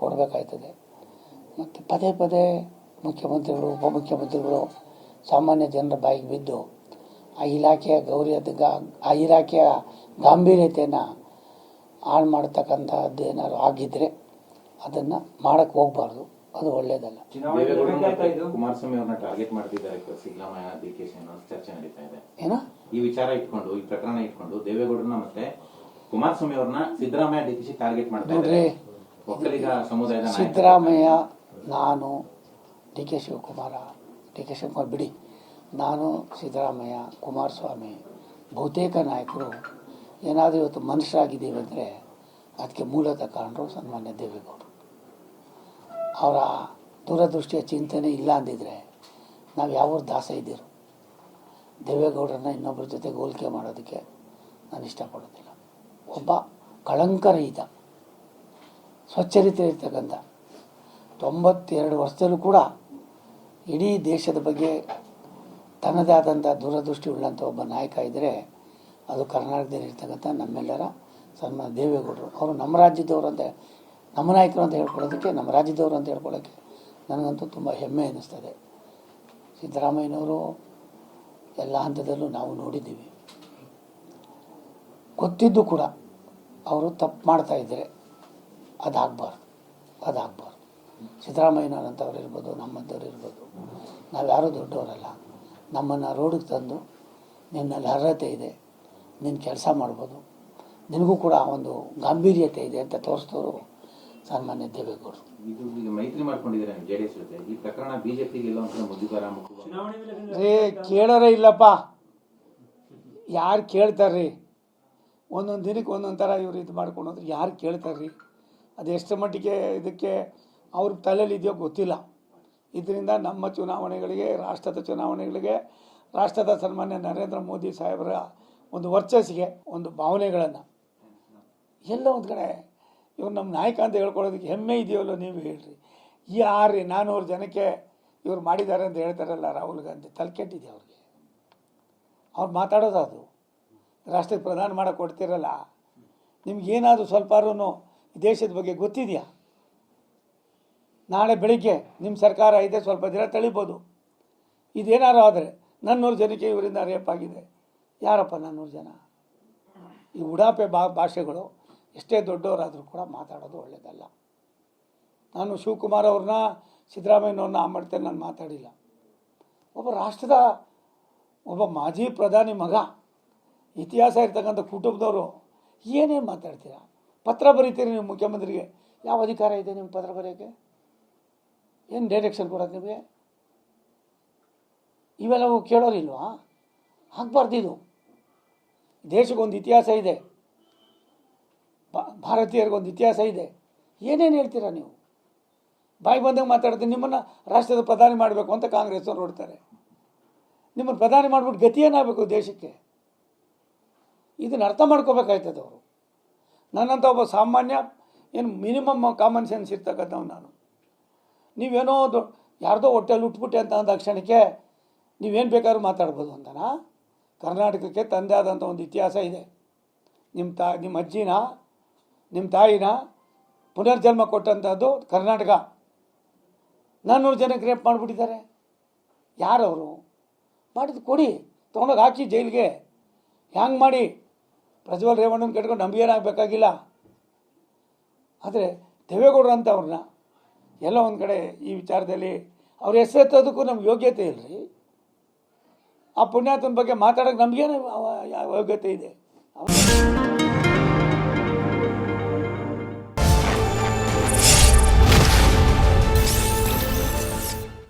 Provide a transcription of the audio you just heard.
ಕೊಡಬೇಕಾಯ್ತದೆ. ಮತ್ತು ಪದೇ ಪದೇ ಮುಖ್ಯಮಂತ್ರಿಗಳು ಉಪಮುಖ್ಯಮಂತ್ರಿಗಳು ಸಾಮಾನ್ಯ ಜನರ ಬಾಯಿಗೆ ಬಿದ್ದು ಆ ಇಲಾಖೆಯ ಗೌರಿ ಗಾ- ಆ ಇಲಾಖೆಯ ಗಾಂಭೀರ್ಯತೆಯನ್ನು ಹಾಳು ಮಾಡ್ತಕ್ಕಂಥದ್ದು ಏನಾದ್ರು ಆಗಿದ್ದರೆ ಅದನ್ನು ಮಾಡೋಕ್ಕೆ ಹೋಗಬಾರ್ದು. ಅದು ಮತ್ತೆ ಕುಮಾರಸ್ವಾಮಿ ಅವ್ರನ್ನ ಟಾರ್ಗೆಟ್ ಮಾಡ್ತಿದ್ದಾರೆ ಸಿದ್ದರಾಮಯ್ಯ ಡಿ ಕೆ ಚರ್ಚೆ ನಡೀತಾ ಇದೆ. ಏನೋ? ಈ ವಿಚಾರ ಇಟ್ಕೊಂಡು ಈ ಪ್ರಕರಣ ಇಟ್ಕೊಂಡು ದೇವೇಗೌಡರನ್ನ ಮತ್ತೆ ಕುಮಾರಸ್ವಾಮಿ ಅವ್ರನ್ನ Siddaramaiah D K Shi target ಮಾಡ್ತಾರೆ ಸಿದ್ದರಾಮಯ್ಯ, ನಾನು D K Shivakumar. D K Shivakumar, ಬಿಡಿ. ನಾನು ಸಿದ್ದರಾಮಯ್ಯ, ಕುಮಾರಸ್ವಾಮಿ, ಬಹುತೇಕ ನಾಯಕರು. ಏನಾದರೂ ಇವತ್ತು ಮನುಷ್ಯರಾಗಿದ್ದೀವಿ ಅಂದರೆ ಅದಕ್ಕೆ ಮೂಲತಃ ಕಾರಣರು ಸನ್ಮಾನ್ಯ ದೇವೇಗೌಡರು. ಅವರ ದೂರದೃಷ್ಟಿಯ ಚಿಂತನೆ ಇಲ್ಲ ಅಂದಿದ್ರೆ ನಾವು ಯಾವ ದಾಸ ಇದ್ದೀರು. ದೇವೇಗೌಡರನ್ನ ಇನ್ನೊಬ್ಬರ ಜೊತೆ ಹೋಲಿಕೆ ಮಾಡೋದಕ್ಕೆ ನಾನು ಇಷ್ಟಪಡೋದಿಲ್ಲ. ಒಬ್ಬ ಕಳಂಕರಹಿತ. ಸ್ವಚ್ಛರಿತೆ ಇರ್ತಕ್ಕಂಥ ತೊಂಬತ್ತೆರಡು ವರ್ಷದಲ್ಲೂ ಕೂಡ ಇಡೀ ದೇಶದ ಬಗ್ಗೆ ತನ್ನದೇ ಆದಂಥ ದೂರದೃಷ್ಟಿ ಉಳ್ಳಂಥ ಒಬ್ಬ ನಾಯಕ ಇದ್ದರೆ ಅದು ಕರ್ನಾಟಕದಲ್ಲಿ ಇರ್ತಕ್ಕಂಥ ನಮ್ಮೆಲ್ಲರ ಸನ್ಮಾನ ದೇವೇಗೌಡರು. ಅವರು ನಮ್ಮ ರಾಜ್ಯದವರು ಅಂತ ನಮ್ಮ ನಾಯಕರು ಅಂತ ಹೇಳ್ಕೊಳ್ಳೋದಕ್ಕೆ, ನಮ್ಮ ರಾಜ್ಯದವರು ಅಂತ ಹೇಳ್ಕೊಳ್ಳೋಕ್ಕೆ ನನಗಂತೂ ತುಂಬ ಹೆಮ್ಮೆ ಅನ್ನಿಸ್ತದೆ ಸಿದ್ದರಾಮಯ್ಯನವರು ಎಲ್ಲ ಹಂತದಲ್ಲೂ ನಾವು ನೋಡಿದ್ದೀವಿ. ಗೊತ್ತಿದ್ದು ಕೂಡ ಅವರು ತಪ್ಪು ಮಾಡ್ತಾ ಇದ್ದರೆ. ಅದಾಗಬಾರ್ದು. ಅದಾಗಬಾರ್ದು. ಸಿದ್ದರಾಮಯ್ಯನವರಂಥವ್ರು ಇರ್ಬೋದು ನಮ್ಮಂಥವ್ರು ಇರ್ಬೋದು. ನಾವು ಯಾರೂ ದೊಡ್ಡವರಲ್ಲ. ನಮ್ಮನ್ನು ರೋಡಿಗೆ ತಂದು ನಿನ್ನಲ್ಲಿ ಅರ್ಹತೆ ಇದೆ. ನಿನ್ನ ಕೆಲಸ ಮಾಡ್ಬೋದು. ನಿನಗೂ ಕೂಡ ಒಂದು ಗಾಂಭೀರ್ಯತೆ ಇದೆ ಅಂತ ತೋರಿಸಿದವರು ಸನ್ಮಾನ್ಯ ದೇವೇಗೌಡರು. ಮೈತ್ರಿ ಮಾಡ್ಕೊಂಡಿದ್ದಾರೆ ಜೆಡಿಎಸ್ ಜೊತೆ. ಈ ಪ್ರಕರಣ ಬಿಜೆಪಿಗೆ ರೇ ಕೇಳೋರೇ ಇಲ್ಲಪ್ಪ. ಯಾರು ಕೇಳ್ತಾರ್ರಿ? ಒಂದೊಂದು ದಿನಕ್ಕೆ ಒಂದೊಂದು ಥರ ಇವ್ರು ಇದು ಮಾಡ್ಕೊಂಡು ಹೋದ್ರೆ ಯಾರು ಕೇಳ್ತಾರ್ರಿ? ಅದು ಎಷ್ಟು ಮಟ್ಟಿಗೆ ಇದಕ್ಕೆ ಅವ್ರ ತಲೆಯಲ್ಲಿ ಇದೆಯೋ ಗೊತ್ತಿಲ್ಲ. ಇದರಿಂದ ನಮ್ಮ ಚುನಾವಣೆಗಳಿಗೆ, ರಾಷ್ಟ್ರದ ಚುನಾವಣೆಗಳಿಗೆ, ರಾಷ್ಟ್ರದ ಸನ್ಮಾನ್ಯ ನರೇಂದ್ರ ಮೋದಿ ಸಾಹೇಬರ ಒಂದು ವರ್ಚಸ್ಸಿಗೆ ಒಂದು ಭಾವನೆಗಳನ್ನು. ಎಲ್ಲ ಒಂದು ಕಡೆ ಇವ್ರು ನಮ್ಮ ನಾಯಕ ಅಂತ ಹೇಳ್ಕೊಳ್ಳೋದಕ್ಕೆ ಹೆಮ್ಮೆ ಇದೆಯಲ್ಲೋ ನೀವು ಹೇಳ್ರಿ. ನಾನು ನಾನ್ನೂರು ಜನಕ್ಕೆ ಇವ್ರು ಮಾಡಿದ್ದಾರೆ ಅಂತ ಹೇಳ್ತಾರಲ್ಲ ರಾಹುಲ್ ಗಾಂಧಿ, ತಲೆಕೆಟ್ಟಿದೆ ಅವ್ರಿಗೆ. ಅವ್ರು ಮಾತಾಡೋದು ಅದು. ರಾಷ್ಟ್ರಕ್ಕೆ ಪ್ರಧಾನ ಮಾಡಕ್ಕೆ ಕೊಡ್ತಿರಲ್ಲ. ನಿಮ್ಗೇನಾದರೂ ಸ್ವಲ್ಪಾರು ದೇಶದ ಬಗ್ಗೆ ಗೊತ್ತಿದೆಯಾ? ನಾಳೆ ಬೆಳಿಗ್ಗೆ ನಿಮ್ಮ ಸರ್ಕಾರ ಇದೆ, ಸ್ವಲ್ಪ ದಿನ ತಳಿಬೋದು. ಇದೇನಾರು ಆದರೆ ನನ್ನೂರು ಜನಕ್ಕೆ ಇವರಿಂದ ರೇಪ್ ಆಗಿದೆ. ಯಾರಪ್ಪ ನನ್ನೂರು ಜನ? ಈ ಉಡಾಪೆ ಬಾ, ಭಾಷೆಗಳು ಎಷ್ಟೇ ದೊಡ್ಡವರಾದರೂ ಕೂಡ ಮಾತಾಡೋದು ಒಳ್ಳೆಯದಲ್ಲ ನಾನು ಶಿವಕುಮಾರ್ ಅವ್ರನ್ನ, ಸಿದ್ದರಾಮಯ್ಯನವ್ರನ್ನ ಆ ಮಾಡ್ತೇನೆ, ನಾನು ಮಾತಾಡಿಲ್ಲ. ಒಬ್ಬ ರಾಷ್ಟ್ರದ, ಒಬ್ಬ ಮಾಜಿ ಪ್ರಧಾನಿ ಮಗ, ಇತಿಹಾಸ ಇರ್ತಕ್ಕಂಥ ಕುಟುಂಬದವರು ಏನೇನು ಮಾತಾಡ್ತೀರಾ? ಪತ್ರ ಬರೀತೀರಿ ನೀವು ಮುಖ್ಯಮಂತ್ರಿಗೆ. ಯಾವ ಅಧಿಕಾರ ಇದೆ ನಿಮ್ಗೆ ಪತ್ರ ಬರೆಯೋಕ್ಕೆ ಏನು ಡೈರೆಕ್ಷನ್ ಕೊಡೋದು ನಿಮಗೆ? ಇವೆಲ್ಲವೂ ಕೇಳೋರಿಲ್ವಾ ಆಗಬಾರ್ದು ಇದು. ದೇಶಕ್ಕೊಂದು ಇತಿಹಾಸ ಇದೆ. ಭಾರತೀಯರಿಗೊಂದು ಇತಿಹಾಸ ಇದೆ. ಏನೇನು ಹೇಳ್ತೀರಾ ನೀವು? ಬಾಯಿ ಬಂದಾಗ ಮಾತಾಡ್ತೀನಿ ನಿಮ್ಮನ್ನು ರಾಷ್ಟ್ರದ ಪ್ರಧಾನಿ ಮಾಡಬೇಕು ಅಂತ ಕಾಂಗ್ರೆಸ್ನವ್ರು ನೋಡ್ತಾರೆ ನಿಮ್ಮನ್ನು ಪ್ರಧಾನಿ ಮಾಡಿಬಿಟ್ಟು ಗತಿ ಏನಾಗಬೇಕು ದೇಶಕ್ಕೆ? ಇದನ್ನು ಅರ್ಥ ಮಾಡ್ಕೋಬೇಕಾಯ್ತದೆ ಅವರು. ನನ್ನಂಥ ಒಬ್ಬ ಸಾಮಾನ್ಯ, ಏನು ಮಿನಿಮಮ್ ಕಾಮನ್ ಸೆನ್ಸ್ ಇರ್ತಕ್ಕಂಥವ್ ನಾನು. ನೀವೇನೋ ದೊ, ಯಾರ್ದೋ ಹೊಟ್ಟೆಲ್ಲಿ ಉಟ್ಬಿಟ್ಟೆ ಅಂತ ಅಂದ ಕ್ಷಣಕ್ಕೆ ನೀವೇನು ಬೇಕಾದ್ರೂ ಮಾತಾಡ್ಬೋದು ಅಂತನಾ? ಕರ್ನಾಟಕಕ್ಕೆ ತಂದೆ ಆದಂಥ ಒಂದು ಇತಿಹಾಸ ಇದೆ. ನಿಮ್ಮ ತಾ ನಿಮ್ಮ ಅಜ್ಜಿನ ನಿಮ್ಮ ತಾಯಿನ ಪುನರ್ಜನ್ಮ ಕೊಟ್ಟಂಥದ್ದು ಕರ್ನಾಟಕ. ನಾನ್ನೂರು ಜನಕ್ಕೆ ರೇಪ್ ಮಾಡಿಬಿಟ್ಟಿದ್ದಾರೆ. ಯಾರವರು? ಮಾಡಿದ್ದು ಕೊಡಿ, ತೊಗೊಂಡೋಗಿ ಹಾಕಿ ಜೈಲಿಗೆ. ಹ್ಯಾಂಗೆ ಮಾಡಿ? ಪ್ರಜ್ವಲ್ ರೇವಣ್ಣನ ಕೆಟ್ಕೊಂಡು ನಮಗೇನಾಗಬೇಕಾಗಿಲ್ಲ ಆದರೆ ದೇವೇಗೌಡರು ಅಂತ ಅವ್ರನ್ನ ಎಲ್ಲ ಒಂದು ಕಡೆ ಈ ವಿಚಾರದಲ್ಲಿ ಅವ್ರ ಹೆಸರೆತ್ತೋದಕ್ಕೂ ನಮ್ಗೆ ಯೋಗ್ಯತೆ ಇಲ್ಲರಿ ಆ ಪುಣ್ಯಾತನ ಬಗ್ಗೆ ಮಾತಾಡೋಕ್ಕೆ ನಮಗೇನು ಯೋಗ್ಯತೆ ಇದೆ.